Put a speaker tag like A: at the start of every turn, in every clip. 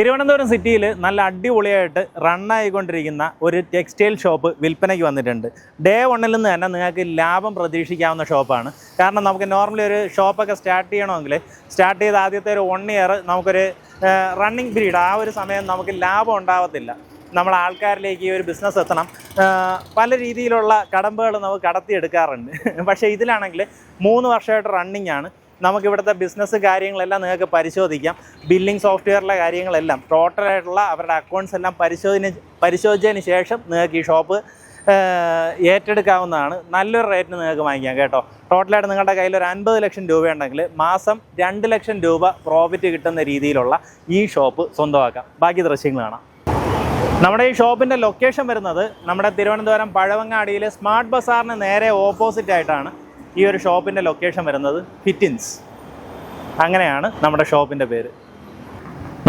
A: തിരുവനന്തപുരം സിറ്റിയിൽ നല്ല അടിപൊളിയായിട്ട് റണ്ണായിക്കൊണ്ടിരിക്കുന്ന ഒരു ടെക്സ്റ്റൈൽ ഷോപ്പ് വിൽപ്പനയ്ക്ക് വന്നിട്ടുണ്ട്. ഡേ വണ്ണിൽ നിന്ന് തന്നെ നിങ്ങൾക്ക് ലാഭം പ്രതീക്ഷിക്കാവുന്ന ഷോപ്പാണ്. കാരണം നമുക്ക് നോർമലി ഒരു ഷോപ്പൊക്കെ സ്റ്റാർട്ട് ചെയ്യണമെങ്കിൽ സ്റ്റാർട്ട് ചെയ്ത് ആദ്യത്തെ ഒരു വൺ ഇയർ നമുക്കൊരു റണ്ണിങ് പീരീഡ് ആ ഒരു സമയം നമുക്ക് ലാഭം ഉണ്ടാവത്തില്ല. നമ്മൾ ആൾക്കാരിലേക്ക് ഈ ഒരു ബിസിനസ് എത്തണം. പല രീതിയിലുള്ള കടമ്പകൾ നമുക്ക് കടത്തിയെടുക്കാറുണ്ട്. പക്ഷേ ഇതിലാണെങ്കിൽ മൂന്ന് വർഷമായിട്ട് റണ്ണിങ് ആണ്. നമുക്ക് ഇവിടുത്തെ ബിസിനസ് കാര്യങ്ങളെല്ലാം നിങ്ങൾക്ക് പരിശോധിക്കാം. ബില്ലിംഗ് സോഫ്റ്റ്വെയറിലെ കാര്യങ്ങളെല്ലാം ടോട്ടലായിട്ടുള്ള അവരുടെ അക്കൗണ്ട്സ് എല്ലാം പരിശോധന പരിശോധിച്ചതിന് ശേഷം നിങ്ങൾക്ക് ഈ ഷോപ്പ് ഏറ്റെടുക്കാവുന്നതാണ്. നല്ലൊരു റേറ്റിന് നിങ്ങൾക്ക് വാങ്ങിക്കാം കേട്ടോ. ടോട്ടലായിട്ട് നിങ്ങളുടെ കയ്യിൽ ഒരു അൻപത് ലക്ഷം രൂപയുണ്ടെങ്കിൽ മാസം രണ്ട് ലക്ഷം രൂപ പ്രോഫിറ്റ് കിട്ടുന്ന രീതിയിലുള്ള ഈ ഷോപ്പ് സ്വന്തമാക്കാം. ബാക്കി ദൃശ്യങ്ങൾ കാണാം. നമ്മുടെ ഈ ഷോപ്പിന്റെ ലൊക്കേഷൻ വരുന്നത് നമ്മുടെ തിരുവനന്തപുരം പഴവങ്ങാടിയിലെ സ്മാർട്ട് ബസാറിന് നേരെ ഓപ്പോസിറ്റ് ആയിട്ടാണ്. ഈ ഒരു ഷോപ്പിന്റെ ലൊക്കേഷൻ വരുന്നത് ഫിറ്റിൻസ്. അങ്ങനെയാണ് നമ്മുടെ ഷോപ്പിന്റെ പേര്.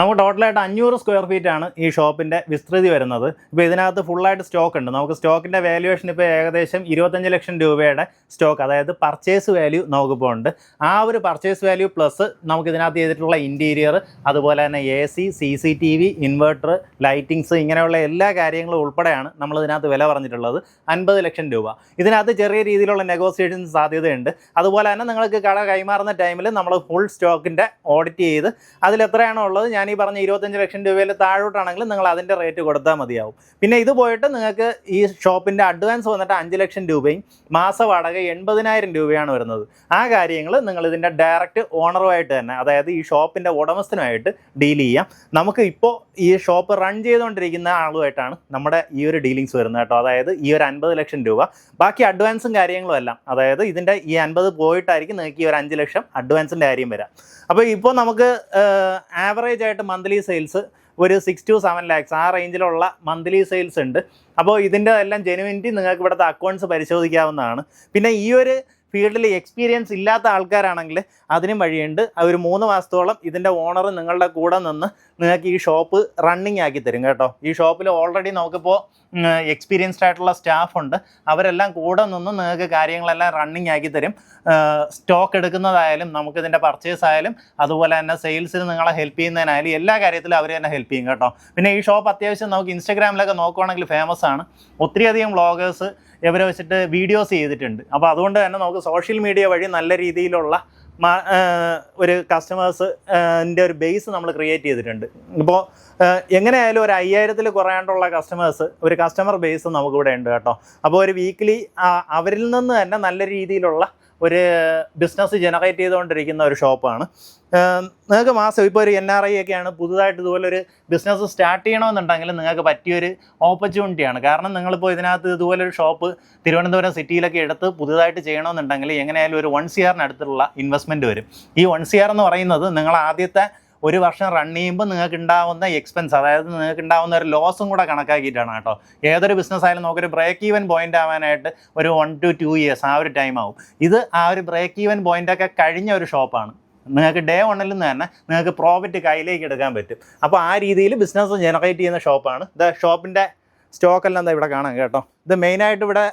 A: നമുക്ക് ടോട്ടലായിട്ട് അഞ്ഞൂറ് സ്ക്വയർ ഫീറ്റ് ആണ് ഈ ഷോപ്പിന്റെ വിസ്തൃതി വരുന്നത്. ഇപ്പോൾ ഇതിനകത്ത് ഫുള്ളായിട്ട് സ്റ്റോക്ക് ഉണ്ട്. നമുക്ക് സ്റ്റോക്കിന്റെ വാല്യുവേഷൻ ഇപ്പോൾ ഏകദേശം ഇരുപത്തഞ്ച് ലക്ഷം രൂപയുടെ സ്റ്റോക്ക് അതായത് പർച്ചേസ് വാല്യൂ നമുക്കിപ്പോൾ ഉണ്ട്. ആ ഒരു പർച്ചേസ് വാല്യൂ പ്ലസ് നമുക്ക് ഇതിനകത്ത് ചെയ്തിട്ടുള്ള ഇന്റീരിയർ അതുപോലെ തന്നെ A C C C T V inverter lightings ഇങ്ങനെയുള്ള എല്ലാ കാര്യങ്ങളും ഉൾപ്പെടെയാണ് നമ്മൾ ഇതിനകത്ത് വില പറഞ്ഞിട്ടുള്ളത്. അൻപത് ലക്ഷം രൂപ. ഇതിനകത്ത് ചെറിയ രീതിയിലുള്ള നെഗോസിയേഷൻ സാധ്യതയുണ്ട്. അതുപോലെ തന്നെ നിങ്ങൾക്ക് കട കൈമാറുന്ന ടൈമിൽ നമ്മൾ ഫുൾ സ്റ്റോക്കിന്റെ ഓഡിറ്റ് ചെയ്ത് അതിൽ എത്രയാണോ ഉള്ളത് ഞാൻ ഈ പറഞ്ഞ ഇരുപത്തഞ്ച് ലക്ഷം രൂപയിൽ താഴോട്ടാണെങ്കിലും നിങ്ങൾ അതിന്റെ റേറ്റ് കൊടുത്താൽ മതിയാവും. പിന്നെ ഇത് പോയിട്ട് നിങ്ങൾക്ക് ഈ ഷോപ്പിന്റെ അഡ്വാൻസ് വന്നിട്ട് അഞ്ച് ലക്ഷം രൂപയും മാസ വാടക എൺപതിനായിരം രൂപയാണ് വരുന്നത്. ആ കാര്യങ്ങൾ നിങ്ങൾ ഇതിന്റെ ഡയറക്റ്റ് ഓണറുമായിട്ട് തന്നെ അതായത് ഈ ഷോപ്പിന്റെ ഉടമസ്ഥനുമായിട്ട് ഡീൽ ചെയ്യാം. നമുക്ക് ഇപ്പോൾ ഈ ഷോപ്പ് റൺ ചെയ്തുകൊണ്ടിരിക്കുന്ന ആളുമായിട്ടാണ് നമ്മുടെ ഈ ഒരു ഡീലിങ്സ് വരുന്നത് കേട്ടോ. അതായത് ഈ ഒരു അൻപത് ലക്ഷം രൂപ. ബാക്കി അഡ്വാൻസും കാര്യങ്ങളും എല്ലാം അതായത് ഇതിന്റെ ഈ അൻപത് പോയിട്ടായിരിക്കും നിങ്ങൾക്ക് ഈ ഒരു അഞ്ച് ലക്ഷം അഡ്വാൻസിന്റെ കാര്യം വരാം. അപ്പോൾ ഇപ്പോൾ നമുക്ക് ആവറേജ് ആയിട്ട് മന്ത്ലി സെയിൽസ് ഒരു സിക്സ് ടു സെവൻ ലാക്സ് ആ റേഞ്ചിലുള്ള മന്ത്ലി സെയിൽസ് ഉണ്ട്. അപ്പോൾ ഇതിന്റെ എല്ലാം ജെനുവിനിറ്റി നിങ്ങൾക്ക് ഇവിടുത്തെ അക്കൗണ്ട്സ് പരിശോധിക്കാവുന്നതാണ്. പിന്നെ ഈ ഒരു ഫീൽഡിൽ എക്സ്പീരിയൻസ് ഇല്ലാത്ത ആൾക്കാരാണെങ്കിൽ അതിനും വഴിയുണ്ട്. ഒരു മൂന്ന് മാസത്തോളം ഇതിന്റെ ഓണർ നിങ്ങളുടെ കൂടെ നിന്ന് നിങ്ങൾക്ക് ഈ ഷോപ്പ് റണ്ണിങ് ആക്കി തരും കേട്ടോ. ഈ ഷോപ്പിൽ ഓൾറെഡി നമുക്കിപ്പോൾ എക്സ്പീരിയൻസ്ഡ് ആയിട്ടുള്ള സ്റ്റാഫ് ഉണ്ട്. അവരെല്ലാം കൂടെ നിന്ന് നിങ്ങൾക്ക് കാര്യങ്ങളെല്ലാം റണ്ണിങ് ആക്കി തരും. സ്റ്റോക്ക് എടുക്കുന്നതായാലും നമുക്കിതിന്റെ പർച്ചേസ് ആയാലും അതുപോലെ തന്നെ സെയിൽസിൽ നിങ്ങളെ ഹെൽപ്പ് ചെയ്യുന്നതിനായാലും എല്ലാ കാര്യത്തിലും അവർ തന്നെ ഹെൽപ്പ് ചെയ്യും കേട്ടോ. പിന്നെ ഈ ഷോപ്പ് അത്യാവശ്യം നമുക്ക് ഇൻസ്റ്റാഗ്രാമിലൊക്കെ നോക്കുവാണെങ്കിൽ ഫേമസ് ആണ്. ഒത്തിരിയധികം വ്ളോഗേഴ്സ് ഇവരെ വെച്ചിട്ട് വീഡിയോസ് ചെയ്തിട്ടുണ്ട്. അപ്പോൾ അതുകൊണ്ട് തന്നെ നമുക്ക് സോഷ്യൽ മീഡിയ വഴി നല്ല രീതിയിലുള്ള ഒരു കസ്റ്റമേഴ്സിന്റെ ഒരു ബേസ് നമ്മൾ ക്രിയേറ്റ് ചെയ്തിട്ടുണ്ട്. ഇപ്പോൾ എങ്ങനെയായാലും ഒരു അയ്യായിരത്തിൽ കുറയാണ്ടുള്ള കസ്റ്റമേഴ്സ് ഒരു കസ്റ്റമർ ബേസ് നമുക്കിവിടെ ഉണ്ട് കേട്ടോ. അപ്പോൾ ഒരു വീക്ക്ലി അവരിൽ നിന്ന് തന്നെ നല്ല രീതിയിലുള്ള ഒരു ബിസിനസ് ജനറേറ്റ് ചെയ്തുകൊണ്ടിരിക്കുന്ന ഒരു ഷോപ്പാണ് നിങ്ങൾക്ക് മാസം ഇപ്പോൾ ഒരു എൻ ആർ ഐ ഒക്കെയാണ് പുതുതായിട്ട് ഇതുപോലെ ഒരു ബിസിനസ് സ്റ്റാർട്ട് ചെയ്യണമെന്നുണ്ടെങ്കിൽ നിങ്ങൾക്ക് പറ്റിയൊരു ഓപ്പർച്യൂണിറ്റിയാണ് കാരണം നിങ്ങളിപ്പോൾ ഇതിനകത്ത് ഇതുപോലെ ഒരു ഷോപ്പ് തിരുവനന്തപുരം സിറ്റിയിലൊക്കെ എടുത്ത് പുതുതായിട്ട് ചെയ്യണമെന്നുണ്ടെങ്കിൽ എങ്ങനെയായാലും ഒരു വൺ സി ആറിനടുത്തുള്ള ഇൻവെസ്റ്റ്മെന്റ് വരും. ഈ വൺ സി ആർ എന്ന് പറയുന്നത് നിങ്ങൾ ആദ്യത്തെ ഒരു വർഷം റൺ ചെയ്യുമ്പോൾ നിങ്ങൾക്ക് ഉണ്ടാവുന്ന എക്സ്പെൻസ് അതായത് നിങ്ങൾക്ക് ഉണ്ടാവുന്ന ഒരു ലോസും കൂടെ കണക്കാക്കിയിട്ടാണ് കേട്ടോ. ഏതൊരു ബിസിനസ് ആയാലും നമുക്കൊരു ബ്രേക്ക് ഈവൻ പോയിന്റ് ആവാനായിട്ട് ഒരു വൺ ടു ടു ഇയേഴ്സ് ആ ഒരു ടൈം ആവും. ഇത് ആ ഒരു ബ്രേക്ക് ഈവൻ പോയിന്റ് ഒക്കെ കഴിഞ്ഞ ഒരു ഷോപ്പാണ് നിങ്ങൾക്ക് ഡേ വണ്ണിൽ നിന്ന് തന്നെ നിങ്ങൾക്ക് പ്രോഫിറ്റ് കയ്യിലേക്ക് എടുക്കാൻ പറ്റും. അപ്പോൾ ആ രീതിയിൽ ബിസിനസ് ജനറേറ്റ് ചെയ്യുന്ന ഷോപ്പാണ് ഇത് ഷോപ്പിന്റെ സ്റ്റോക്കെല്ലാം ദാ ഇവിടെ കാണാം കേട്ടോ. ഇത് മെയിനായിട്ട് ഇവിടെ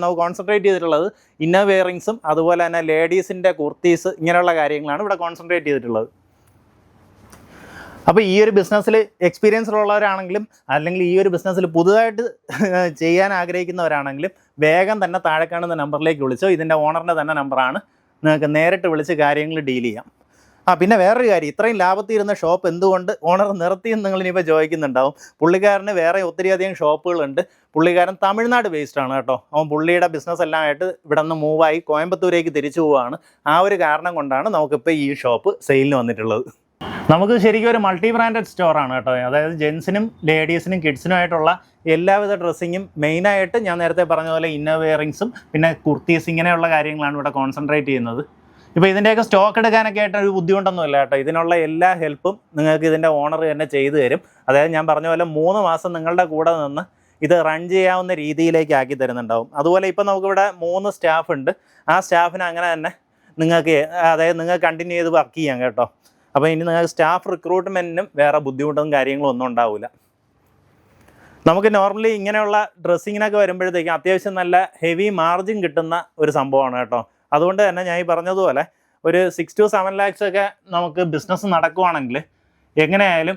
A: നമുക്ക് കോൺസെൻട്രേറ്റ് ചെയ്തിട്ടുള്ളത് ഇന്നർ വെയറിങ്സും അതുപോലെ തന്നെ ലേഡീസിന്റെ കുർത്തീസ് ഇങ്ങനെയുള്ള കാര്യങ്ങളാണ് ഇവിടെ കോൺസെൻട്രേറ്റ് ചെയ്തിട്ടുള്ളത്. അപ്പോൾ ഈ ഒരു ബിസിനസ്സിൽ എക്സ്പീരിയൻസ് ഉള്ളവരാണെങ്കിലും അല്ലെങ്കിൽ ഈ ഒരു ബിസിനസ്സിൽ പുതുതായിട്ട് ചെയ്യാൻ ആഗ്രഹിക്കുന്നവരാണെങ്കിലും വേഗം തന്നെ താഴെ കാണുന്ന നമ്പറിലേക്ക് വിളിച്ചോ. ഇതിന്റെ ഓണറിന്റെ തന്നെ നമ്പറാണ് നിങ്ങൾക്ക് നേരിട്ട് വിളിച്ച് കാര്യങ്ങൾ ഡീൽ ചെയ്യാം. ആ പിന്നെ വേറൊരു കാര്യം ഇത്രയും ലാഭത്തിരുന്ന ഷോപ്പ് എന്തുകൊണ്ട് ഓണർ നിർത്തിയെന്ന് നിങ്ങൾ ഇനിയിപ്പോൾ ചോദിക്കുന്നുണ്ടാവും. പുള്ളിക്കാരന് വേറെ ഒത്തിരിയധികം ഷോപ്പുകളുണ്ട് പുള്ളിക്കാരൻ തമിഴ്നാട് ബേസ്ഡ് ആണ് കേട്ടോ. അവൻ പുള്ളിയുടെ ബിസിനസ് എല്ലാം ആയിട്ട് ഇവിടെ നിന്ന് മൂവായി കോയമ്പത്തൂരേക്ക് തിരിച്ചു പോവുകയാണ് ആ ഒരു കാരണം കൊണ്ടാണ് നമുക്കിപ്പോൾ ഈ ഷോപ്പ് സെയിലിന് വന്നിട്ടുള്ളത്. നമുക്ക് ശരിക്കും ഒരു മൾട്ടി ബ്രാൻഡഡ് സ്റ്റോറാണ് കേട്ടോ. അതായത് ജെൻസിനും ലേഡീസിനും കിഡ്സിനുമായിട്ടുള്ള എല്ലാവിധ ഡ്രസ്സിങ്ങും മെയിനായിട്ട് ഞാൻ നേരത്തെ പറഞ്ഞ പോലെ ഇന്നർ വെയറിങ്സും പിന്നെ കുർത്തീസ് ഇങ്ങനെയുള്ള കാര്യങ്ങളാണ് ഇവിടെ കോൺസെൻട്രേറ്റ് ചെയ്യുന്നത്. ഇപ്പോൾ ഇതിന്റെയൊക്കെ സ്റ്റോക്ക് എടുക്കാനൊക്കെ ആയിട്ട് ഒരു ബുദ്ധിമുട്ടൊന്നുമില്ല കേട്ടോ. ഇതിനുള്ള എല്ലാ ഹെൽപ്പും നിങ്ങൾക്ക് ഇതിന്റെ ഓണർ തന്നെ ചെയ്തു തരും. അതായത് ഞാൻ പറഞ്ഞ പോലെ മൂന്ന് മാസം നിങ്ങളുടെ കൂടെ നിന്ന് ഇത് റൺ ചെയ്യാവുന്ന രീതിയിലേക്ക് ആക്കി തരുന്നുണ്ടാവും. അതുപോലെ ഇപ്പോൾ നമുക്കിവിടെ മൂന്ന് സ്റ്റാഫ് ഉണ്ട്. ആ സ്റ്റാഫിന് അങ്ങനെ തന്നെ നിങ്ങൾക്ക് അതായത് നിങ്ങൾ കണ്ടിന്യൂ ചെയ്ത് വർക്ക് ചെയ്യാം കേട്ടോ. അപ്പോൾ ഇനി നിങ്ങൾക്ക് സ്റ്റാഫ് റിക്രൂട്ട്മെന്റിനും വേറെ ബുദ്ധിമുട്ടും കാര്യങ്ങളും ഒന്നും ഉണ്ടാവില്ല നമുക്ക് നോർമലി ഇങ്ങനെയുള്ള ഡ്രസ്സിങ്ങിനൊക്കെ വരുമ്പോഴത്തേക്കും അത്യാവശ്യം നല്ല ഹെവി മാർജിൻ കിട്ടുന്ന ഒരു സംഭവമാണ് കേട്ടോ. അതുകൊണ്ട് തന്നെ ഞാൻ ഈ പറഞ്ഞതുപോലെ ഒരു സിക്സ് ടു സെവൻ ലാക്സ് ഒക്കെ നമുക്ക് ബിസിനസ് നടക്കുവാണെങ്കിൽ എങ്ങനെയായാലും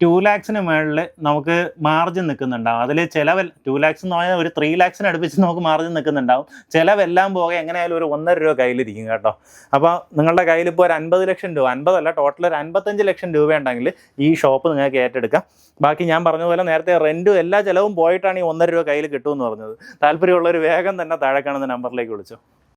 A: ടു ലാക്സിന് മുകളിൽ നമുക്ക് മാർജിൻ നിൽക്കുന്നുണ്ടാവും അതിൽ ചിലവ് ടു ലാക്സ് എന്ന് പറഞ്ഞാൽ ഒരു ത്രീ ലാക്സിന് അടുപ്പിച്ച് നമുക്ക് മാർജിൻ നിൽക്കുന്നുണ്ടാവും ചിലവെല്ലാം പോകെ എങ്ങനെയായാലും ഒരു ഒന്നര രൂപ കയ്യിലിരിക്കും കേട്ടോ. അപ്പോൾ നിങ്ങളുടെ കയ്യിൽ ഇപ്പോൾ ഒരു അൻപത് ലക്ഷം രൂപ അൻപതല്ല ടോട്ടൽ ഒരു അൻപത്തഞ്ച് ലക്ഷം രൂപ ഉണ്ടെങ്കിൽ ഈ ഷോപ്പ് നിങ്ങൾക്ക് ഏറ്റെടുക്കാം. ബാക്കി ഞാൻ പറഞ്ഞതുപോലെ നേരത്തെ റെന്റും എല്ലാ ചിലവും പോയിട്ടാണ് ഈ ഒന്നര രൂപ കയ്യിൽ കിട്ടുമെന്ന് പറഞ്ഞത്. താല്പര്യമുള്ളവർ വേഗം തന്നെ താഴെ കാണുന്ന നമ്പറിലേക്ക് വിളിച്ചോ.